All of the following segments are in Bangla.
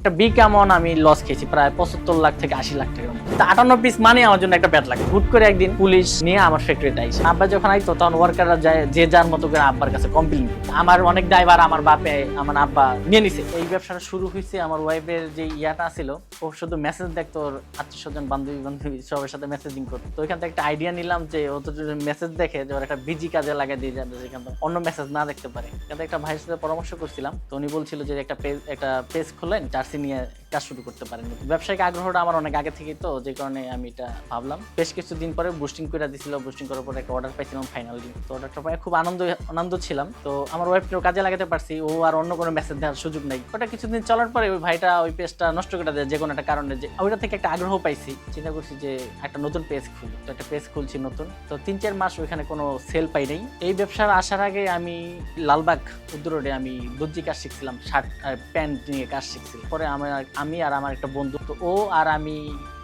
একটা বি কেমন আমি লস খেয়েছি, প্রায় পঁচাত্তর লাখ থেকে আশি লাখ টাকা তা আটান্ন পিস মানে আমার জন্য একটা ব্যাট লাগে হুট করে একদিন পুলিশ নিয়ে আমার ফ্যাক্টরিতে আইসে। আব্বা যখন আইতো, তখন ওয়ার্কাররা যায়, যে যার মতো করে আব্বার কাছে কমপ্লেন আমার অনেক ড্রাইভার আমার বাপে, আমার আব্বা নিয়ে নিছে। এই ব্যবসাটা শুরু হয়েছে আমার ওয়াইফের যে ইয়াটা ছিল, ও শুধু মেসেজ দেখতো, ওর আত্মীয় স্বজন, বান্ধবী বান্ধবী সবার সাথে মেসেজিং করতো। তো ওইখান থেকে একটা আইডিয়া নিলাম যে, ও তো মেসেজ দেখে, যে ওর একটা বিজি কাজে লাগাই দিয়ে যাবে, যেখান থেকে অন্য মেসেজ না দেখতে পারে। একটা ভাইয়ের সাথে পরামর্শ করছিলাম। তো উনি বলছিল যে, একটা পেজ একটা পেজ খোলেন জার্সি নিয়ে কাজ শুরু করতে পারেন ব্যবসায়িক আগ্রহটা আমার অনেক আগে থেকেই তো, যে কারণে আমি এটা ভাবলাম। বেশ কিছুদিন পরে বুস্টিং করে দিছিল বুস্টিং করার পরে একটা অর্ডার পাইছিলাম ফাইনালি তো অর্ডারটা পাই, খুব আনন্দ আনন্দ ছিলাম। তো আমার ওয়াইফকেও কাজে লাগাতে পারছি, ও আর অন্য কোনো মেসেজ দেওয়ার সুযোগ নেই। ওটা কিছুদিন চলার পরে ওই ভাইটা ওই পেজটা নষ্ট করে দেয়, যে কোনো একটা কারণে যে, ওইটা থেকে একটা আগ্রহ পাইছি, চিন্তা করছি যে একটা নতুন পেজ খুলি। তো একটা পেজ খুলছি নতুন। তো তিন চার মাস ওইখানে কোনো সেল পাই নাই। এই ব্যবসার আসার আগে আমি লালবাগ উত্তর রোডে আমি দর্জি কাজ শিখছিলাম, শার্ট আর প্যান্ট নিয়ে কাজ শিখছিলাম। পরে আমার, আমি আর আমার একটা বন্ধু, তো ও আর আমি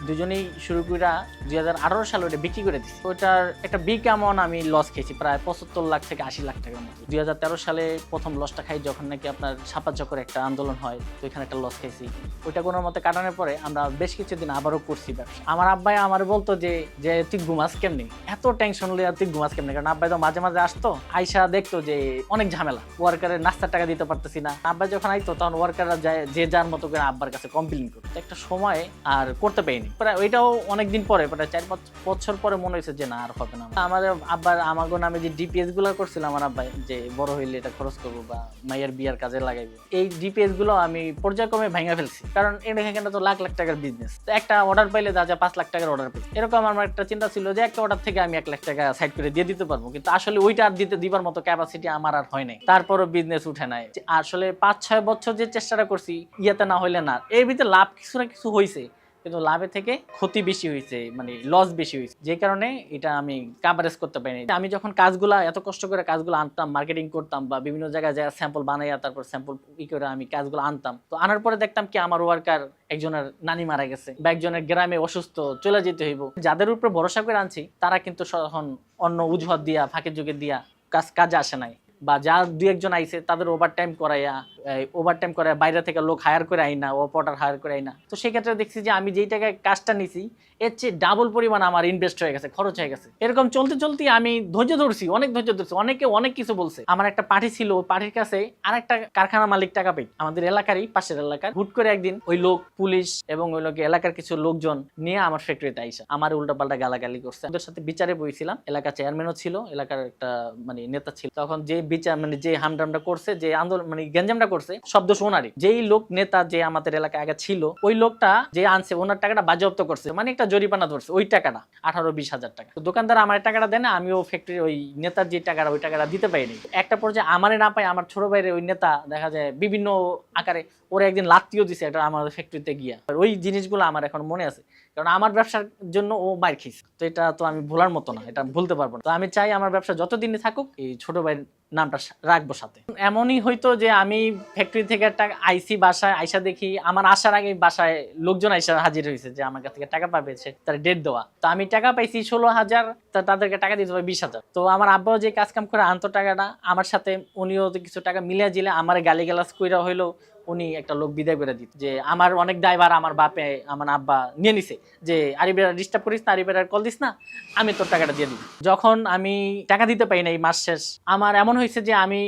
দুজনেই শুরু করে দুই হাজার আঠারো সালে ওটা বিক্রি করে দিচ্ছি ওটার একটা বিগ অ্যামাউন্ট আমি লস খেয়েছি, প্রায় পঁচাত্তর লাখ থেকে আশি লাখ টাকার মতো। দুই হাজার তেরো সালে প্রথম লসটা খাই যখন নাকি আপনার সাপা চক্কর একটা আন্দোলন হয়, তো এখানে একটা লস খাইছি ওইটা কোনো মতে কাটানোর পরে আমরা বেশ কিছুদিন আবারও করছি ব্যবসা। আমার আব্বাই আমার বলতো যে যে তুই ঘুমাস কেমনি? এত টেনশন হলে তুই ঘুমাস কেমনি? কারণ আব্বাই তো মাঝে মাঝে আসতো, আইসা দেখতো যে অনেক ঝামেলা। ওয়ার্কারের নাস্তার টাকা দিতে পারতেছি না। আব্বাই যখন আইতো তখন ওয়ার্কাররা যায়, যে যার মতো করে আব্বার কাছে কমপ্লেন করতো তো একটা সময় আর করতে পারিনি। প্রায় ওইটাও অনেকদিন পরে, প্রায় চার পাঁচ বছর পরে মনে হয়েছে যে না, আর হবে না। আমাদের আব্বার, আমাগো নামে যে ডিপিএসগুলো করছিল আমার আব্বাই যে বড় হইলে এটা খরচ করব বা মাইয়ের বিয়ার কাজে লাগাইবো, এই ডিপিএসগুলো আমি পর্যায়ক্রমে ভেঙে ফেলছি। কারণ এখানে তো লাখ লাখ টাকার বিজনেস তো একটা অর্ডার পাইলে যা যা পাঁচ লাখ টাকার অর্ডার পাই এরকম আমার একটা চিন্তা ছিল যে একটা অর্ডার থেকে আমি এক লাখ টাকা সাইড করে দিয়ে দিতে পারব। কিন্তু আসলে ওইটা আর দিতে দিবার মতো ক্যাপাসিটি আমার আর হয় নাই। তারপরও বিজনেস উঠে নাই। আসলে পাঁচ, ছয় বছর যে চেষ্টাটা করছি, ইয়েতে না হইলে না, এর ভিতরে লাভ কিছু না কিছু হয়েছে কিন্তু লাভের থেকে ক্ষতি বেশি হয়েছে মানে লস বেশি হয়েছে যে কারণে এটা আমি কাভারেজ করতে পারিনি। আমি যখন কাজগুলা, এত কষ্ট করে কাজগুলো আনতাম মার্কেটিং করতাম বা বিভিন্ন জায়গায় যা স্যাম্পল বানাইয়া, তারপর স্যাম্পল ই করে আমি কাজগুলো আনতাম, তো আনার পরে দেখতাম কি আমার ওয়ার্কার একজনের নানি মারা গেছে বা একজনের গ্রামে অসুস্থ, চলে যেতে হইব। যাদের উপরে ভরসা করে আনছি, তারা কিন্তু তখন অন্য উজুহাত দিয়া ফাঁকের যুগে দিয়া কাজ, কাজে আসে নাই। বা যা দুই একজন আইছে, তাদের ওভার টাইম করাইয়া ওভার টাইম করায় বাইরে থেকে লোক হায়ার করে আই না অপারেটর হায়ার করে আই না। তো সেই ক্ষেত্রে দেখছি যে আমি যেই টাকায় কাজটা নিছি, এর চেয়ে ডাবল পরিমাণ আমার ইনভেস্ট হয়ে গেছে, খরচ হয়ে গেছে। এরকম চলতে চলতে আমি ধৈর্য ধরছি, অনেক ধৈর্য ধরছি, অনেকে অনেক কিছু বলছে। আমার একটা পার্টি ছিল পার্টির কাছে আর একটা কারখানা মালিক টাকা পাই, আমাদের এলাকারই, পাশের এলাকার। হুট করে একদিন ওই লোক পুলিশ এবং ওই লোক এলাকার কিছু লোকজন নিয়ে আমার ফ্যাক্টরিতে আইসা, আমার উল্টা পাল্টা গালাগালি করছে। ওদের সাথে বিচারে বইছিলাম, এলাকার চেয়ারম্যানও ছিল, এলাকার একটা মানে নেতা ছিল। তখন যে বিচার মানে যে হামডামটা করছে, যে আন্দোলন মানে গ্যাঞ্জামটা করছে, শব্দ শোনারই। যেই লোক, নেতা যে আমাদের এলাকায় আগে ছিল, ওই লোকটা যে আনছে, ওনার টাকাটা বাজেয়াপ্ত করছে। মানে একটা জরিমানা ধরছে, ওই টাকাটা, আঠারো বিশ হাজার টাকা। তো দোকানদার আমার টাকাটা দেয় না আমিও ফ্যাক্টরি ওই নেতার যে টাকাটা, ওই টাকাটা দিতে পারিনি। একটা পর্যায়ে আমারে না পাই আমার ছোট ভাইয়ের ওই নেতা, দেখা যায় বিভিন্ন আকারে ওরা একদিন লাত্তিও দিছে, এটা আমাদের ফ্যাক্টরিতে গিয়া। ওই জিনিসগুলো আমার এখন মনে আছে, কারণ আমার ব্যবসার জন্য ও মার খেয়েছে। তো এটা তো আমি ভোলার মতো না, এটা ভুলতে পারব না। তো আমি চাই আমার ব্যবসা যতদিনই থাকুক, এই ছোট ভাইয়ের নামটা রাখব সাথে। এমনই হয়তো যে আমি ফ্যাক্টরি থেকে একটা আইসি বাসায় আইসা দেখি, আমার আসার আগে বাসায় লোকজন আইসা হাজির হয়েছে যে আমার কাছ থেকে টাকা পাবেছে, তার ডেট দেওয়া। তো আমি টাকা পাইছি ষোলো হাজার তাদেরকে টাকা দিতে হবে বিশ হাজার। তো আমার আব্বাও যে কাজ কাম করে আনতো টাকাটা, আমার সাথে উনিও কিছু টাকা মিলিয়ে দিলে, আমার গালি গালাস কইরা হইল উনি একটা লোক বিদায় করে দিত, যে আমার অনেক ড্রাইভার আমার বাপে, আমার আব্বা নিয়ে নিছে, যে আরিবেরা ডিস্টার্ব করিস না আরিবেরার কল দিস না, আমি তোর টাকাটা দিয়ে দিই যখন আমি টাকা দিতে পারি না এই মাস শেষ, আমার এমন হয়েছে যে আমি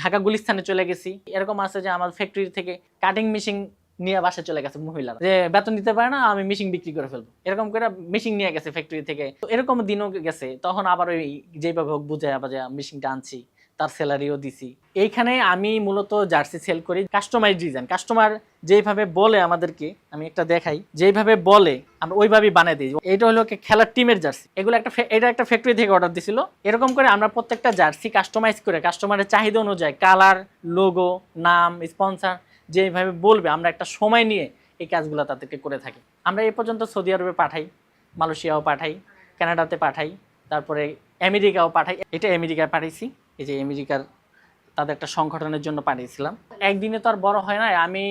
ঢাকা গুলিস্তানে চলে গেছি, এরকম আছে যে আমার ফ্যাক্টরি থেকে কাটিং মেশিন নিয়ে বাসায় চলে গেছে মহিলারা। যে বেতন দিতে পারে না, আমি মেশিন বিক্রি করে ফেলব। এরকম করে মেশিন নিয়ে গেছে ফ্যাক্টরি থেকে। তো এরকম দিনও গেছে, তখন আবার ওই যেভাবে হোক বুঝে আবার যে মেশিনটা আনছি। তার স্যালারিও দিছি। এইখানে আমি মূলত জার্সি সেল করি কাস্টমাইজ ডিজাইন কাস্টমার যেভাবে বলে আমাদেরকে, আমি একটা দেখাই যেভাবে বলে, আমরা ওইভাবেই বানাই দিই। এটা হলো খেলার টিমের জার্সি। এগুলো একটা এটা একটা ফ্যাক্টরি থেকে অর্ডার দিছিল। এরকম করে আমরা প্রত্যেকটা জার্সি কাস্টমাইজ করে কাস্টমারের চাহিদা অনুযায়ী কালার লোগো নাম স্পন্সর যেভাবে বলবে, আমরা একটা সময় নিয়ে এই কাজগুলো তাদেরকে করে থাকি। আমরা এই পর্যন্ত সৌদি আরবে পাঠাই, মালয়েশিয়াও পাঠাই, কানাডাতে পাঠাই, তারপরে আমেরিকাও পাঠাই। এটা আমেরিকায় পাঠাইছি। এই যে আমেরিকার তাদের একটা সংগঠনের জন্য পাঠিয়েছিলাম। একদিনে তো আর বড় হয় না, আমি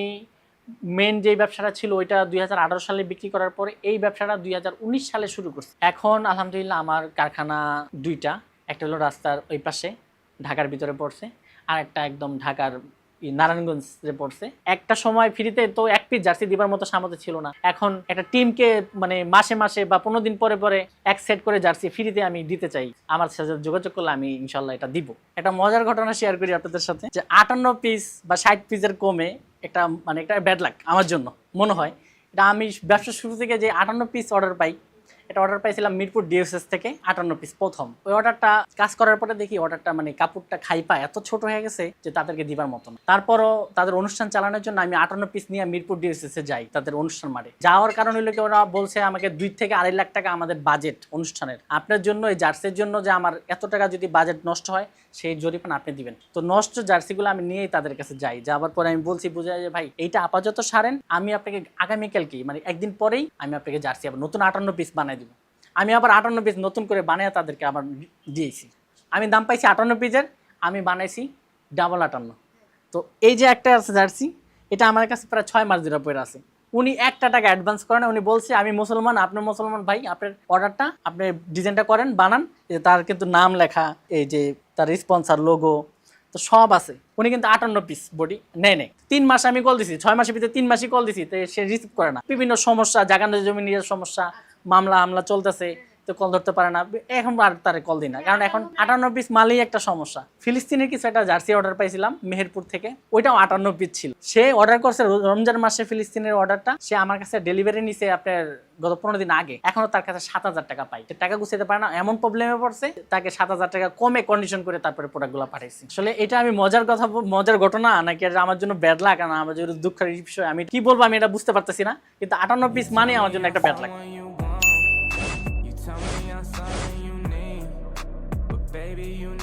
মেন যে ব্যবসাটা ছিল ওইটা দুই হাজার আঠারো সালে বিক্রি করার পরে এই ব্যবসাটা দুই হাজার উনিশ সালে শুরু করছে। এখন আলহামদুলিল্লাহ আমার কারখানা দুইটা, একটা হলো রাস্তার ওই পাশে, ঢাকার ভিতরে পড়ছে, আর একটা একদম ঢাকার নারায়ণগঞ্জে পড়ছে একটা সময় ফ্রিতে তো এক পিস জার্সি দিবার মতো সামর্থ্য ছিল না। এখন একটা টিমকে মানে মাসে মাসে বা পনেরো দিন পরে পরে এক সেট করে জার্সি ফ্রিতে আমি দিতে চাই। আমার সাথে যোগাযোগ করলে আমি ইনশাল্লাহ এটা দিব। একটা মজার ঘটনা শেয়ার করি আপনাদের সাথে যে আটান্ন পিস বা ষাট পিসের কমে একটা মানে একটা ব্যাড লাক আমার জন্য, মনে হয়। এটা আমি ব্যবসা শুরু থেকে যে আটান্ন পিস অর্ডার পাই এটা অর্ডার পাইছিলাম মিরপুর ডিএসএস থেকে আটান্ন পিস প্রথম। ওই অর্ডারটা কাজ করার পরে দেখি অর্ডারটা মানে কাপড়টা খাইপা এত ছোট হয়ে গেছে যে তাদেরকে দিবার মতো না। তারপরও তাদের অনুষ্ঠান চালানোর জন্য আমি আটান্ন পিস নিয়ে মিরপুর ডিএসএস যাই তাদের অনুষ্ঠান মাঠে। যাওয়ার কারণ হলো কি ওরা বলছে আমাকে দুই থেকে আড়াই লাখ টাকা আমাদের বাজেট অনুষ্ঠানের। আপনার জন্য, এই জার্সির জন্য যে আমার এত টাকা যদি বাজেট নষ্ট হয়, সেই জরিপানা আপনি দিবেন। তো নষ্ট জার্সিগুলো আমি নিয়েই তাদের কাছে যাই। যাওয়ার পরে আমি বলছি, বুঝাই যে, ভাই, এইটা আপাতত সারেন। আমি আপনাকে আগামীকালকে মানে একদিন পরেই আমি আপনাকে জার্সি, আবার নতুন আটান্ন পিস বানাই আমি আবার আটান্ন পিস নতুন করে বানিয়ে তাদেরকে আবার দিয়েছি। আমি দাম পাইছি আটান্ন পিসের আমি বানাইছি ডাবল আটান্ন। তো এই যে একটা আছে জার্সি, এটা আমার কাছে প্রায় ছয় মাস ধরে পড়ে আছে। উনি একটা টাকা অ্যাডভান্স করেন, উনি বলছে, আমি মুসলমান আপনার মুসলমান ভাই, আপনার অর্ডারটা আপনি ডিজাইনটা করেন, বানান। যে তার কিন্তু নাম লেখা, এই যে তার স্পন্সার লোগো তো সব আছে। উনি কিন্তু আটান্ন পিস বডি নেয় নেই। তিন মাস আমি কল দিছি, ছয় মাসের ভিতরে তিন মাসই কল দিছি, তো সে রিসিভ করে না। বিভিন্ন সমস্যা, জাগানো জমি নিজের সমস্যা মামলা হামলা চলতেছে, তো কল ধরতে পারে না। এখন আর তারে কল দিই না, কারণ এখন আটান্ন পিস মালেই একটা সমস্যা। ফিলিস্তিনের কিছু একটা জার্সি অর্ডার পাইছিলাম, মেহেরপুর থেকে, ওইটাও আটান্ন পিস ছিল। সে অর্ডার করছে, রমজান মাসে ফিলিস্তিনের অর্ডারটা সে আমার কাছে ডেলিভারি নিছে আপনার গত পনেরো দিন আগে। এখনও তার কাছে সাত হাজার টাকা পাই টাকা গুছাতে পারে না, এমন প্রবলেমে পড়ছে, তাকে সাত হাজার টাকা কমে কন্ডিশন করে তারপরে প্রোডাক্টগুলো পাঠাইছি। আসলে এটা আমি মজার কথা মজার ঘটনা, নাকি আমার জন্য ব্যাড লাগ না, আমার জন্য দুঃখের বিষয়, আমি কি বলব আমি এটা বুঝতে পারতেছি না, কিন্তু আটান্ন পিস মানে আমার জন্য একটা ব্যাড লাগ baby, you